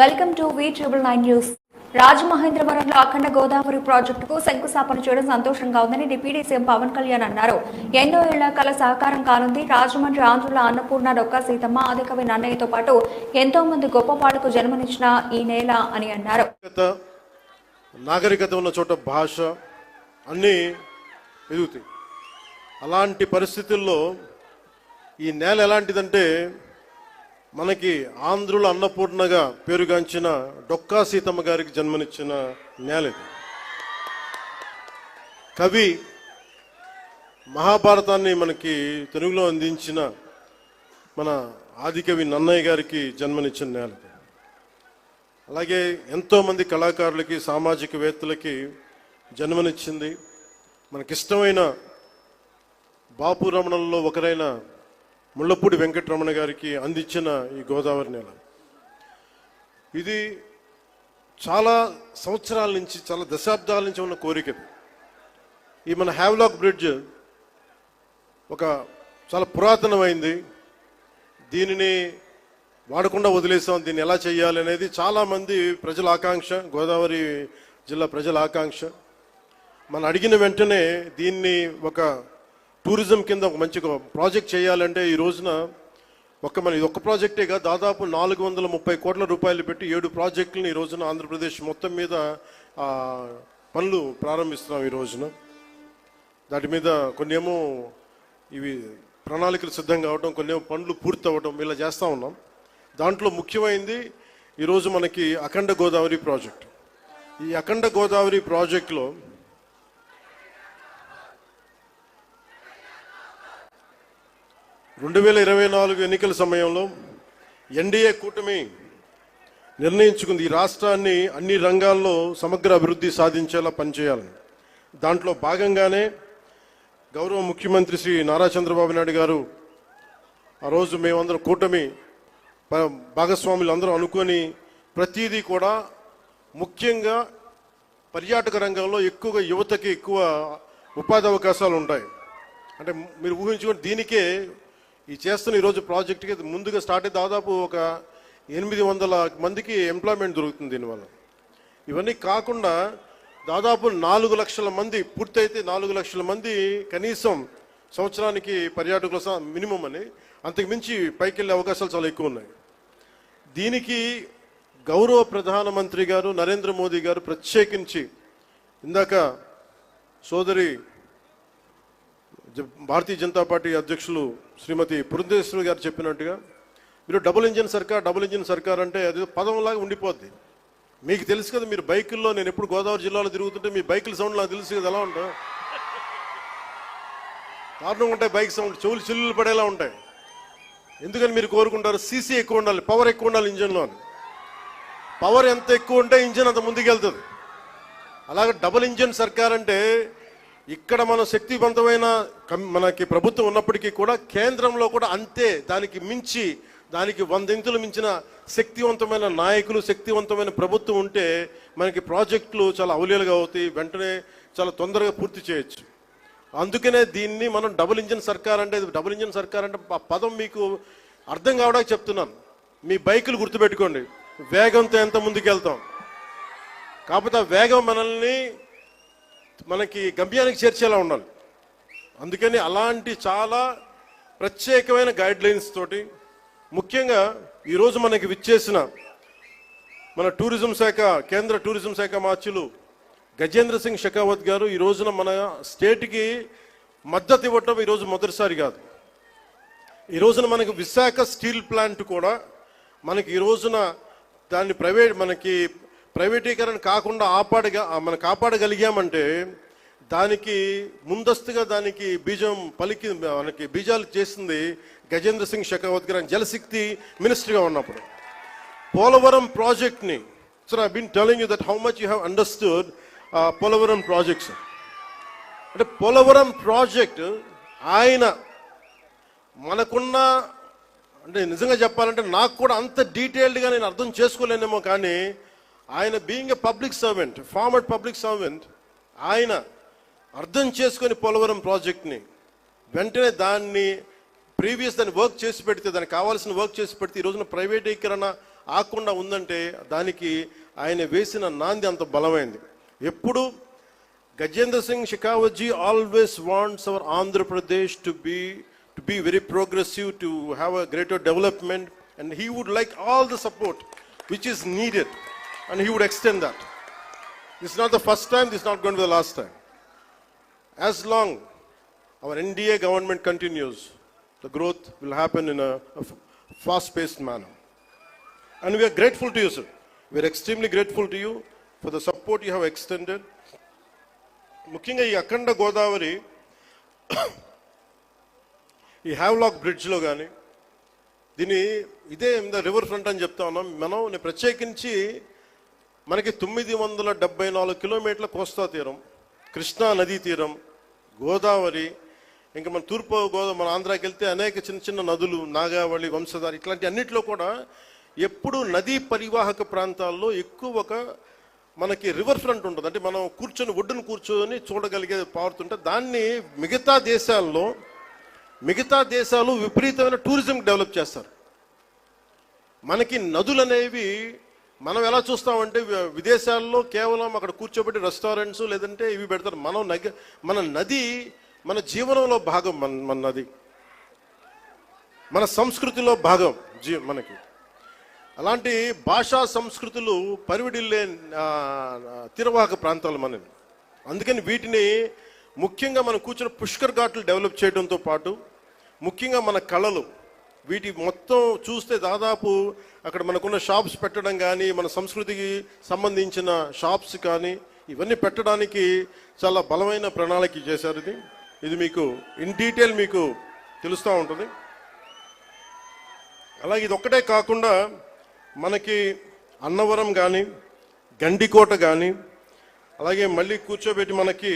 Welcome to V triple nine news. రాజమహేంద్రవరంలో అఖండ గోదావరి ప్రాజెక్టుకు శంకుస్థాపన చేయడం సంతోషంగా ఉందని డిప్యూటీ సీఎం పవన్ కళ్యాణ్ అన్నారు. ఎన్నో ఏళ్ళ కల సహకారం కానుంది. రాజమండ్రి ఆంధ్రుల అన్నపూర్ణ డొక్క సీతమ్మ ఆదికవి నన్నయ్యతో పాటు ఎంతో మంది గొప్పవాళ్ళకు జన్మనిచ్చిన ఈ నేల అని అన్నారు. నాగరికత నాగరికత ఉన్న చోట భాష అన్నీ ఎదుగుతాయి అలాంటి పరిస్థితుల్లో ఈ నేల ఎలాంటిదంటే మనకి ఆంధ్రుల అన్నపూర్ణగా పేరుగాంచిన డొక్కా సీతమ్మ గారికి జన్మనిచ్చిన నేల కవి మహాభారతాన్ని మనకి తెలుగులో అందించిన మన ఆదికవి నన్నయ్య గారికి జన్మనిచ్చిన నేల అలాగే ఎంతోమంది కళాకారులకి సామాజికవేత్తలకి జన్మనిచ్చింది. మనకిష్టమైన బాపు రమణంలో ఒకరైన ముళ్ళపూడి వెంకటరమణ గారికి అందించిన ఈ గోదావరి నేల. ఇది చాలా సంవత్సరాల నుంచి చాలా దశాబ్దాల నుంచి ఉన్న కోరిక ఈ మన హ్యావ్లాక్ బ్రిడ్జ్ ఒక చాలా పురాతనమైంది. దీనిని వాడకుండా వదిలేసాం. దీన్ని ఎలా చేయాలి అనేది చాలామంది ప్రజల ఆకాంక్ష గోదావరి జిల్లా ప్రజల ఆకాంక్ష. మనం అడిగిన వెంటనే దీన్ని ఒక టూరిజం కింద ఒక మంచి ప్రాజెక్ట్ చేయాలంటే ఈ రోజున ఒక మన ఇది ఒక ప్రాజెక్టేగా దాదాపు నాలుగు వందల ముప్పై కోట్ల రూపాయలు పెట్టి ఏడు ప్రాజెక్టులను ఈ రోజున ఆంధ్రప్రదేశ్ మొత్తం మీద పనులు ప్రారంభిస్తున్నాం ఈ రోజున. దాటి మీద కొన్ని ఏమో ఇవి ప్రణాళికలు సిద్ధం కావడం కొన్ని ఏమో పనులు పూర్తి అవ్వడం ఇలా చేస్తూ ఉన్నాం. దాంట్లో ముఖ్యమైనది ఈరోజు మనకి అఖండ గోదావరి ప్రాజెక్ట్. ఈ అఖండ గోదావరి ప్రాజెక్టులో రెండు వేల ఇరవై నాలుగు ఎన్నికల సమయంలో ఎన్డీఏ కూటమి నిర్ణయించుకుంది. ఈ రాష్ట్రాన్ని అన్ని రంగాల్లో సమగ్ర అభివృద్ధి సాధించేలా పనిచేయాలని. దాంట్లో భాగంగానే గౌరవ ముఖ్యమంత్రి శ్రీ నారా చంద్రబాబు నాయుడు గారు ఆ రోజు మేమందరం కూటమి భాగస్వాములు అందరూ అనుకొని ప్రతిదీ కూడా ముఖ్యంగా పర్యాటక రంగంలో ఎక్కువగా యువతకి ఎక్కువ ఉపాధి అవకాశాలు ఉంటాయి. అంటే మీరు ఊహించుకుని దీనికే ఈ చేస్తున్న ఈరోజు ప్రాజెక్ట్కి ముందుగా స్టార్ట్ అయ్యి దాదాపు ఒక ఎనిమిది వందల మందికి ఎంప్లాయ్మెంట్ దొరుకుతుంది దీనివల్ల. ఇవన్నీ కాకుండా దాదాపు నాలుగు లక్షల మంది పూర్తయితే నాలుగు లక్షల మంది కనీసం సంవత్సరానికి పర్యాటకుల మినిమం అని. అంతకుమించి పైకి వెళ్ళే అవకాశాలు చాలా ఎక్కువ ఉన్నాయి. దీనికి గౌరవ ప్రధానమంత్రి గారు నరేంద్ర మోదీ గారు ప్రత్యేకించి ఇందాక సోదరి భారతీయ జనతా పార్టీ అధ్యక్షులు శ్రీమతి పురంధేశ్వరి గారు చెప్పినట్టుగా మీరు డబుల్ ఇంజిన్ సర్కార్ డబుల్ ఇంజిన్ సర్కార్ అంటే అది పదంలాగా ఉండిపోద్ది. మీకు తెలుసు కదా మీరు బైకుల్లో నేను ఎప్పుడు గోదావరి జిల్లాలో తిరుగుతుంటే మీ బైకుల సౌండ్ నాకు తెలుసు కదా ఎలా ఉంటాయి. కారణం ఉంటాయి బైక్ సౌండ్ చెవులు చిల్లులు పడేలా ఉంటాయి. ఎందుకని మీరు కోరుకుంటారు? సీసీ ఎక్కువ ఉండాలి పవర్ ఎక్కువ ఉండాలి ఇంజన్లో అని. పవర్ ఎంత ఎక్కువ ఉంటే ఇంజన్ అంత ముందుకెళ్తుంది. అలాగే డబుల్ ఇంజన్ సర్కార్ అంటే ఇక్కడ మన శక్తివంతమైన కం- మనకి ప్రభుత్వం ఉన్నప్పటికీ కూడా కేంద్రంలో కూడా అంతే దానికి మించి దానికి వందింతులు మించిన శక్తివంతమైన నాయకులు శక్తివంతమైన ప్రభుత్వం ఉంటే మనకి ప్రాజెక్టులు చాలా అవలీలుగా అవుతాయి వెంటనే చాలా తొందరగా పూర్తి చేయొచ్చు. అందుకనే దీన్ని మనం డబుల్ ఇంజిన్ సర్కార్ అంటే డబుల్ ఇంజిన్ సర్కార్ అంటే ఆ పదం మీకు అర్థం కావడానికి చెప్తున్నాను. మీ బైకులు గుర్తుపెట్టుకోండి. వేగంతో ఎంత ముందుకెళ్తాం. కాకపోతే ఆ వేగం మనల్ని మనకి గమ్యానికి చేర్చేలా ఉండాలి. అందుకని అలాంటి చాలా ప్రత్యేకమైన గైడ్ లైన్స్ తోటి ముఖ్యంగా ఈరోజు మనకి విచ్చేసిన మన టూరిజం శాఖ కేంద్ర టూరిజం శాఖ మార్చులు గజేంద్ర సింగ్ షెకావత్ గారు ఈ రోజున మన స్టేట్కి మద్దతు ఇవ్వటం ఈరోజు మొదటిసారి కాదు. ఈ రోజున మనకి విశాఖ స్టీల్ ప్లాంట్ కూడా మనకి ఈ రోజున దాన్ని ప్రైవేట్ మనకి ప్రైవేటీకరణ కాకుండా ఆపాడగా మనం కాపాడగలిగామంటే దానికి ముందస్తుగా దానికి బీజం పలికి మనకి బీజాలు చేసింది గజేంద్ర సింగ్ షెకావత్ గారు జలశక్తి మినిస్టర్గా ఉన్నప్పుడు. పోలవరం ప్రాజెక్ట్ని sir I been telling you that how much you have understood Polavaram projects. అంటే పోలవరం ప్రాజెక్ట్ ఆయన మనకున్న అంటే నిజంగా చెప్పాలంటే నాకు కూడా అంత డీటెయిల్డ్గా నేను అర్థం చేసుకోలేనేమో కానీ ఆయన being a public servant former public servant ఆయన అర్థం చేసుకుని పోలవరం ప్రాజెక్ట్ని వెంటనే దాన్ని ప్రీవియస్ దాన్ని వర్క్ చేసి పెడితే దానికి కావాల్సిన వర్క్ చేసి పెడితే ఈ ఈరోజున ప్రైవేటీకరణ ఆకుండా ఉందంటే దానికి ఆయన వేసిన నాంది అంత బలమైంది. ఎప్పుడు Gajendra Singh షికావజీ always wants hour Andhra Pradesh to be to be very progressive to have a greater development and he would like all the support which is needed and he would extend that. This is not the first time, this is not going to be the last time. As long our NDA government continues, the growth will happen in a, a fast-paced manner. And we are grateful to you, sir. We are extremely grateful to you for the support you have extended. ముఖ్యంగా ఈ అఖండ గోదావరి ఈ Havelock బ్రిడ్జ్లో కానీ దీని ఇదే river front అని చెప్తా ఉన్నాం మనం నేను ప్రత్యేకించి మనకి తొమ్మిది వందల డెబ్బై నాలుగు కిలోమీటర్ల కోస్తా తీరం కృష్ణా నదీ తీరం గోదావరి ఇంకా మన తూర్పు గోదావరి మన ఆంధ్రాకి వెళ్తే అనేక చిన్న చిన్న నదులు నాగావళి వంశధార ఇట్లాంటి అన్నింటిలో కూడా ఎప్పుడు నదీ పరివాహక ప్రాంతాల్లో ఎక్కువ ఒక మనకి రివర్ ఫ్రంట్ ఉంటుంది. అంటే మనం కూర్చొని ఒడ్డును కూర్చొని చూడగలిగే పారుతుంటే దాన్ని మిగతా దేశాల్లో మిగతా దేశాలు విపరీతమైన టూరిజం డెవలప్ చేస్తారు. మనకి నదులు అనేవి మనం ఎలా చూస్తామంటే విదేశాల్లో కేవలం అక్కడ కూర్చోబెట్టి రెస్టారెంట్స్ లేదంటే ఇవి పెడతారు. మనం నగ మన నది మన జీవనంలో భాగం మన మన నది. మన సంస్కృతిలో భాగం జీ మనకి. అలాంటి భాషా సంస్కృతులు పరివిడిల్లే తీరవాహక ప్రాంతాలు మనవి. అందుకని వీటిని ముఖ్యంగా మనం కూర్చున్న పుష్కర్ ఘాట్లు డెవలప్ చేయడంతో పాటు ముఖ్యంగా మన కళలు వీటి మొత్తం చూస్తే దాదాపు అక్కడ మనకున్న షాప్స్ పెట్టడం కానీ మన సంస్కృతికి సంబంధించిన షాప్స్ కానీ ఇవన్నీ పెట్టడానికి చాలా బలమైన ప్రణాళిక చేశారు ఇది. ఇది మీకు ఇన్ డీటెయిల్ మీకు తెలుస్తూ ఉంటుంది. అలాగే ఇది ఒక్కటే కాకుండా మనకి అన్నవరం కానీ గండికోట కానీ అలాగే మళ్ళీ కూర్చోబెట్టి మనకి